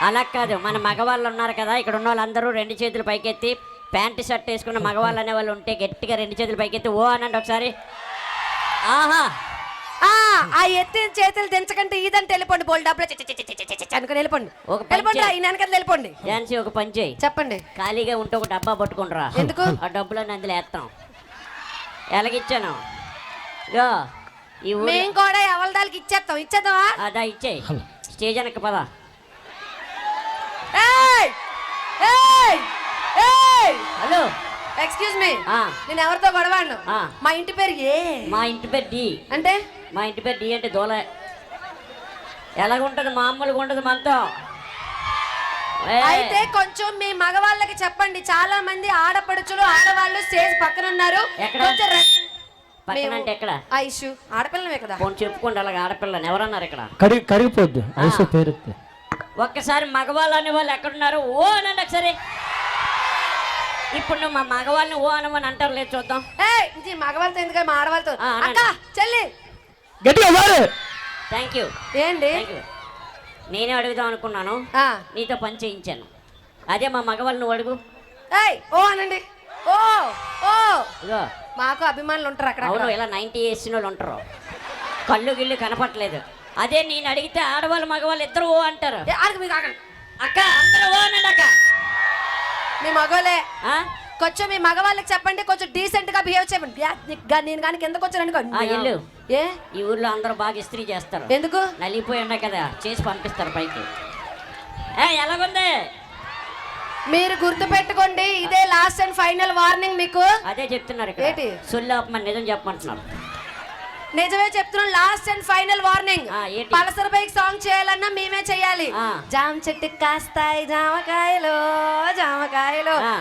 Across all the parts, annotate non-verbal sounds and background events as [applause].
అలా కాదు. మన మగవాళ్ళు ఉన్నారు కదా ఇక్కడ ఉన్న వాళ్ళందరూ రెండు చేతులు పైకెత్తి ప్యాంటు షర్ట్ వేసుకున్న మగవాళ్ళు అనే వాళ్ళు ఉంటే గట్టిగా రెండు చేతులు పైకెత్తి ఓ అనండి ఒకసారి. ఆహా. ఆ ఎత్తిన చేతులు దించకంటే ఇదంటే వెళ్ళిపోండి బోల్ డబ్బులు చి- చి- చి- చి- చి- చి- అనుకుని వెళ్ళిపోండి. ఒక పని వెళ్ళిపోండి రా, చేయి. ఈ వెనకాల వెళ్ళిపోండి. ఝాన్సీ ఒక పని చేయి చెప్పండి. ఖాళీగా ఉంటే ఒక డబ్బా పట్టుకుంటారా ఎందుకు? ఆ డబ్బులన్నీ అందులో వేస్తాం. ఎలాగిచ్చాను? ఇగో ఈ ఊరు మేము కూడా ఎవరి ఇచ్చేస్తాం. ఇచ్చేద్దామా? అదా ఇచ్చేయి. స్టేజ్ వెనక్కి పద ఏయ్! ఏయ్! ఏయ్! హలో. ఎక్స్క్యూజ్ మీ ఆ. నేను ఎవరితో గొడవాడిను ఆ. మా ఇంటి పేరు ఏ? మా ఇంటి పేరు డి. అంటే? మా ఇంటి పేరు డి అంటే దోల. ఎలాగుంటుంది? మామూలుగా ఉంటుంది మనతో. అయితే కొంచెం మీ మగవాళ్ళకి చెప్పండి. చాలా మంది ఆడపడుచులు ఆడవాళ్ళు స్టేజ్ పక్కన ఉన్నారు ఎక్కడ? కొంచెం రెస్- పక్కన మేము- అంటే ఎక్కడ? ఐషు ఆడపిల్లమే కదా. పోనీ చెప్పుకోండి అలాగ ఆడపిల్లని ఎవరన్నారు ఇక్కడ? కరిగిపోద్ది. పేరుద్ది ఒక్కసారి మగవాళ్ళు అనే వాళ్ళు ఎక్కడున్నారు? ఓ అనండి ఒకసారి ఇప్పుడు నువ్వు మా మగవాళ్ళని ఓ అనమని అంటారు లేదు చూద్దాం. ఏయ్ ఇది మగవాళ్ళతో ఎందుకు మా ఆడవాళ్ళతో. ఆ, అనండి. అక్క చెల్లి. గట్టిగా థ్యాంక్ యూ ఏంటి? థ్యాంక్ యూ నేనే అడుగుదాం అనుకున్నాను. ఆ. నీతో పని చేయించాను. అదే మా మగవాళ్ళు నువ్వు అడుగు. ఏయ్ ఓ అనండి. ఓ ఓ. ఇగో మాకు అభిమానులు ఉంటారు అక్కడ. అవును ఇలా నైంటీ వేసిన వాళ్ళు ఉంటారు. కళ్ళు గిళ్ళు కనపట్లేదు అదే నేను అడిగితే ఆడవాళ్ళు మగవాళ్ళు ఇద్దరు ఓ అంటారు. ఏ, ఆగండి, మీకు ఆగండి అక్క అందరూ ఓ అనండి అక్క. మీ మగవాళ్ళే ఆ? కొంచెం మీ మగవాళ్ళకి చెప్పండి కొంచెం డీసెంట్గా బిహేవ్ చేయండి. నేను కానీ కిందకు వచ్చాను. ఏ? ఈ ఊర్లో అందరూ బాగా ఇస్త్రీ చేస్తారు. ఎందుకు? నలిగిపోయి ఉన్నాయి కదా చేసి పంపిస్తారు పైకి. ఎలాగుంది? మీరు గుర్తు పెట్టుకోండి ఇదే లాస్ట్ అండ్ ఫైనల్ వార్నింగ్ మీకు. అదే చెప్తున్నారు ఏంటి? సొల్లు ఆపమని నిజం చెప్పమంటున్నారు. నిజమే చెప్తున్నాం last and final warning? Pulsar bike song చేయాలన్నా మేమే చేయాలి. జామ చెట్టు కాస్తాయి జామకాయలు జామకాయలు ఆ.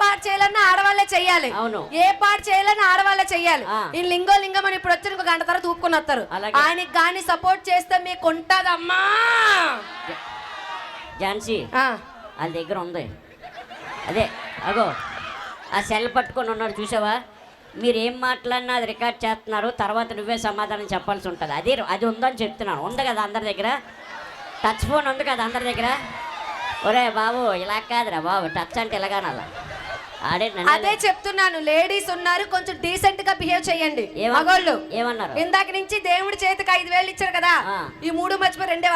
పాట చేయాలన్నా ఆడవాళ్ళే చెయ్యాలి అవును. ఏ పాట చేయాలన్నా ఆడవాళ్ళే చెయ్యాలి ఆ. ఈ లింగో లింగం అని ఇప్పుడు వచ్చి ఇంకో గంట తర్వాత ఊపుకొని వస్తారు. ఆయనకి గాని సపోర్ట్ చేస్తే మీకు ఉంటదమ్మా ఝాన్సీ ఆ. వాళ్ళ దగ్గర ఉంది అదే అగో ఆ సెల్ పట్టుకొని ఉన్నాడు చూసావా మీరు ఏం మాట్లాడినా అది రికార్డ్ చేస్తున్నారు తర్వాత నువ్వే సమాధానం చెప్పాల్సి ఉంటుంది. అది అది ఉందని చెప్తున్నాను. ఉంది కదా అందరి దగ్గర? టచ్ ఫోన్ ఉంది కదా అందరి దగ్గర? ఒరే బాబు ఇలా కాదురా బాబు టచ్ అంటే ఇలాగానాల. అదే చెప్తున్నాను లేడీస్ ఉన్నారు కొంచెం డీసెంట్గా బిహేవ్ చేయండి. మగోళ్ళు ఏమన్నారు? ఇందాక నుంచి దేవుడి చేతికి ఐదు వేలు ఇచ్చారు కదా. ఈ మూడు మర్చిపోయి రెండే.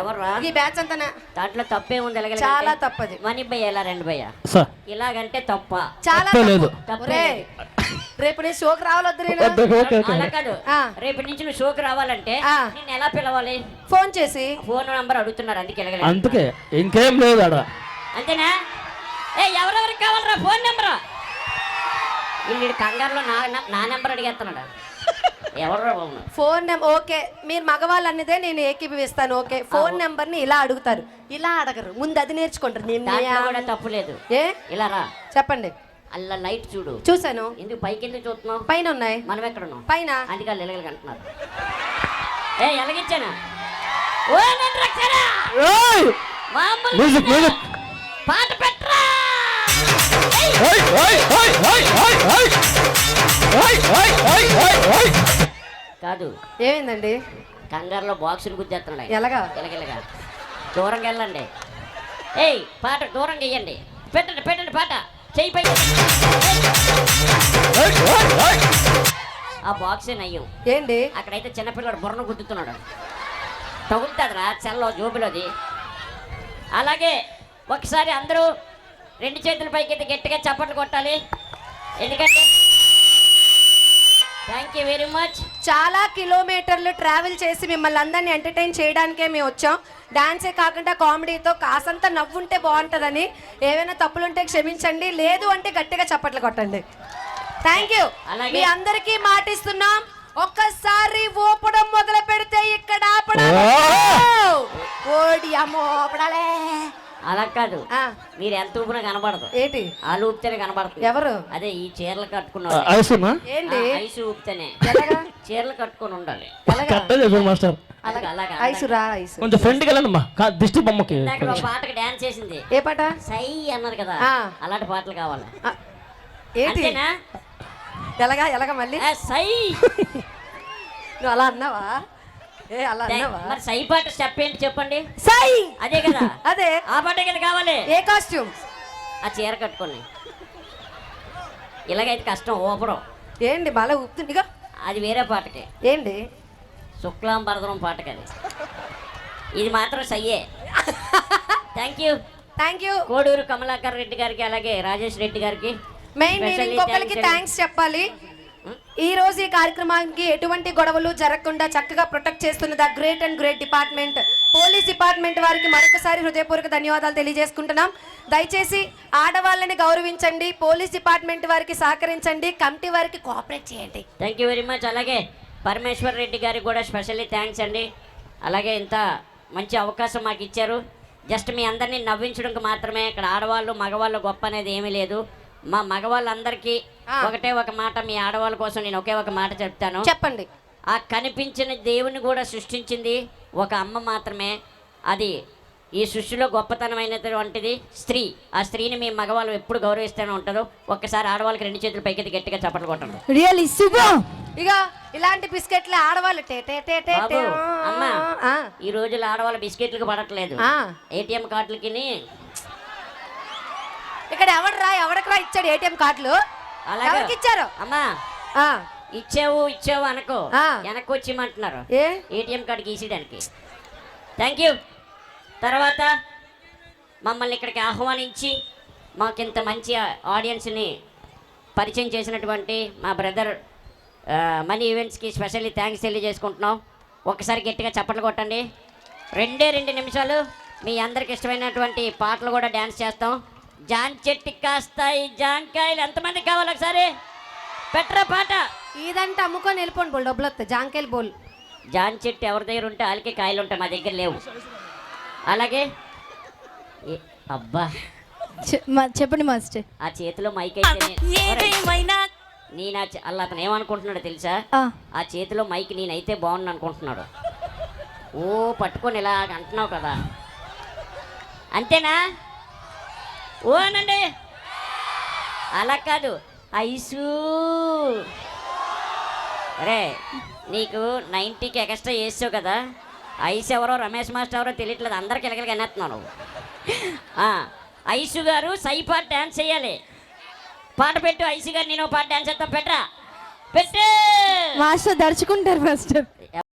ఎవర్రా? ఈ బ్యాచ్ అంతా దాంట్లో తప్పే ఉంది ఎలాగ చాలా తప్పది. మనీ భయ్య రెండు భయ్య సార్. ఇలాగంటే తప్ప. చాలా తప్పే. లేదు. రేపు నేను షోకి రావాలి వద్దు నేను? రేపటి నుంచి నువ్వు షోకి రావాలంటే. నేను ఎలా పిలవాలి? ఫోన్ చేసి. ఫోన్ నంబర్ అడుగుతున్నారు అందుకే అందుకే ఇంకేం లేదు ఆడ. అంతేనా? ఏ ఎవరెవరికి కావాలరా ఫోన్ నెంబర్? వీళ్ళు కంగారులో నా నా- నెంబర్ అడిగేస్తున్నాడు. ఫోన్ నెంబర్ ఓకే మీరు మగవాళ్ళు అన్నదే నేను ఏకీభవిస్తాను ఓకే. ఫోన్ నెంబర్ని ఇలా అడుగుతారు. ఇలా అడగరు. ముందు అది నేర్చుకుంటారు. నేను తప్పు లేదు. ఏ? ఇలా రా. చెప్పండి. అలా లైట్ చూడు. చూసాను ఎందుకు పైకి ఎందుకు చూస్తున్నావు? పైన ఉన్నాయి మనం ఎక్కడ ఉన్నాం పైన? అందుకే వాళ్ళు ఎలగలగ అంటున్నారు ఏ ఎలగిచ్చానా పాట పెట్టరా? కాదు. ఏమైందండి? కంగారులో బాక్సులు గుద్దేస్తున్నాడు ఎలాగా? ఎలాగెలగా. దూరంగా వెళ్ళండి. ఏయ్ పాట దూరంగా వెయ్యండి. పెట్టండి పెట్టండి పాట. చెయ్యి పై ఆ బాక్సే నయ్యం. ఏంటి? అక్కడైతే చిన్నపిల్లడు బుర్రను గుద్దుతున్నాడు. తగులుతుందిరా చెల్లో జోబులోది. అలాగే ఒకసారి అందరూ రెండు చేతుల పైకి గట్టిగా చప్పట్లు కొట్టాలి. ఎందుకంటే థ్యాంక్ యూ వెరీ మచ్ చాలా కిలోమీటర్లు ట్రావెల్ చేసి మిమ్మల్ని అందరినీ ఎంటర్టైన్ చేయడానికే మేము వచ్చాం డాన్సే కాకుండా కామెడీతో కాసంత నవ్వుంటే బాగుంటుందని ఏమైనా తప్పులుంటే క్షమించండి లేదు అంటే గట్టిగా చప్పట్లు కొట్టండి థ్యాంక్ యూ. మీ అందరికీ మాటిస్తున్నాం ఒక్కసారి ఊపడం మొదలు పెడితే ఇక్కడ ఆపడం ఓడి అమ్మో ఓపడాలే అలా కాదు. ఆ, మీరు ఎంత ఊపినా కనబడదు. ఏంటి? వాళ్ళు ఊపితేనే కనబడుతుంది ఎవరు? అదే ఈ చీరలు కట్టుకున్నారు ఐసుమా? ఏంటి? ఐసు ఊపితేనే. చీరలు కట్టుకొని ఉండాలి. మాస్టర్. అలాగా అలాగా ఐసు రా ఐసు. కొంచెం ఫ్రెండ్కి వెళ్ళండి అమ్మా. కా- దిష్టి బొమ్మకి. పాటకి డాన్స్ చేసింది. ఏ పాట? సై అన్నారు కదా. ఆ. అలాంటి పాటలు కావాలి. ఆ, ఏంటి? ఎలాగా ఎలాగా మళ్ళీ? ఆ, సై. నువ్వు అలా అన్నావా? ఏ అలా థాంక్- అన్నావా? మరి సై పాట స్టెప్ ఏంటి చెప్పండి? సై! అదే కదా. [laughs] అదే. ఆ పాటే కదా కావాలి ఏ కాస్ట్యూమ్? ఆ చీర కట్టుకొని ఇలాగైతే కష్టం ఓపరం ఏంటి బాగా ఊపుతుందిగా అది వేరే పాటకి. ఏంటి? శుక్లాం భరదనం పాటకి అది. ఇది మాత్రం సయ్యే. Thank you thank you Koduru Kamalakar Reddy గారికి అలాగే రాజేష్ రెడ్డి గారికి మెయిన్ ఇంకొకరికి థ్యాంక్స్ చెప్పాలి. ఈ రోజు ఈ కార్యక్రమానికి ఎటువంటి గొడవలు జరగకుండా చక్కగా ప్రొటెక్ట్ చేస్తున్న the great and great department police department వారికి మరొకసారి హృదయపూర్వక ధన్యవాదాలు తెలియజేసుకుంటున్నాం. దయచేసి ఆడవాళ్ళని గౌరవించండి పోలీస్ డిపార్ట్మెంట్ వారికి సహకరించండి కమిటీ వారికి కోఆపరేట్ చేయండి. థ్యాంక్ యూ వెరీ మచ్ అలాగే పరమేశ్వర్ రెడ్డి గారికి కూడా స్పెషల్లీ థ్యాంక్స్ అండి. అలాగే ఇంత మంచి అవకాశం మాకు ఇచ్చారు. జస్ట్ మీ అందరినీ నవ్వించడానికి మాత్రమే ఇక్కడ ఆడవాళ్ళు మగవాళ్ళు గొప్ప అనేది ఏమీ లేదు. మా మగవాళ్ళందరికీ. ఒకటే ఒక మాట మీ ఆడవాళ్ళ కోసం నేను ఒకే ఒక మాట చెప్తాను. చెప్పండి. ఆ కనిపించిన దేవుని కూడా సృష్టించింది ఒక అమ్మ మాత్రమే. అది ఈ సృష్టిలో గొప్పతనమైనటువంటిది స్త్రీ. ఆ స్త్రీని మీ మగవాళ్ళు ఎప్పుడు గౌరవిస్తూనే ఉంటారు. ఒక్కసారి ఆడవాళ్ళకి రెండు చేతులు పైకి గట్టిగా చప్పట్లు కొట్టండి. ఇక ఇలాంటి బిస్కెట్లు ఆడవాళ్ళు. టే టే టే టే బాబు టే. అమ్మా ఆ, ఈ రోజుల్లో ఆడవాళ్ళ బిస్కెట్లకు పడట్లేదు. ఆ. ఏటీఎం కార్డులకి ఇక్కడ ఎవడరా ఎవడకరా ఇచ్చాడు ఏటీఎం కార్డులు? అలాగే. ఎవరికి ఇచ్చారు అమ్మా ఆ, ఇచ్చావు ఇచ్చావు అనుకో. ఆ. వెనక్కి వచ్చేయమంటున్నారు ఏ ఏటీఎం కార్డు గీసేయడానికి. థ్యాంక్ యూ తర్వాత మమ్మల్ని ఇక్కడికి ఆహ్వానించి మాకింత మంచి ఆడియన్స్ని పరిచయం చేసినటువంటి మా బ్రదర్ మనీ ఈవెంట్స్కి స్పెషల్లీ థ్యాంక్స్ తెలియజేసుకుంటున్నాం. ఒకసారి గట్టిగా చప్పట్లు కొట్టండి. రెండే రెండు నిమిషాలు మీ అందరికి ఇష్టమైనటువంటి పాటలు కూడా డ్యాన్స్ చేస్తాం. జాన్ చెట్టు కాస్తాయి జాంకాయలు ఎంతమంది కావాలి ఒకసారి? పెట్టరా పాట. ఇదంటే అమ్ముకొని వెళ్ళిపోండి బోల్ డబ్బులు వస్తాయి. జాంకాయలు బోల్. జాన్ చెట్టు ఎవరి దగ్గర ఉంటే వాళ్ళకి కాయలు ఉంటాయి మా దగ్గర లేవు. అలాగే? ఏ- అబ్బా. చెప్పండి మాస్టర్. ఆ చేతిలో మైక్ అయితే నేను అలా అతను ఏమనుకుంటున్నాడు తెలుసా? ఆ, ఆ చేతిలో మైక్ నేనైతే బాగుంది అనుకుంటున్నాడు. ఓ పట్టుకొని ఇలా అంటున్నావు కదా. అంతేనా? ఓనండి. అలా కాదు. ఐసు. రే నీకు నైంటీకి ఎక్స్ట్రా వేసావు కదా. ఐస్ ఎవరో రమేష్ మాస్టర్ ఎవరో తెలియట్లేదు. అందరికి ఎలగలిగా అనేస్తున్నావు ఐసు గారు సై పాట డ్యాన్స్ చేయాలి. పాట పెట్టు ఐసు గారు నేను ఓ పాట డ్యాన్స్ చేస్తా. పెట్టరా? పెట్టే! Master దడుచుకుంటారు master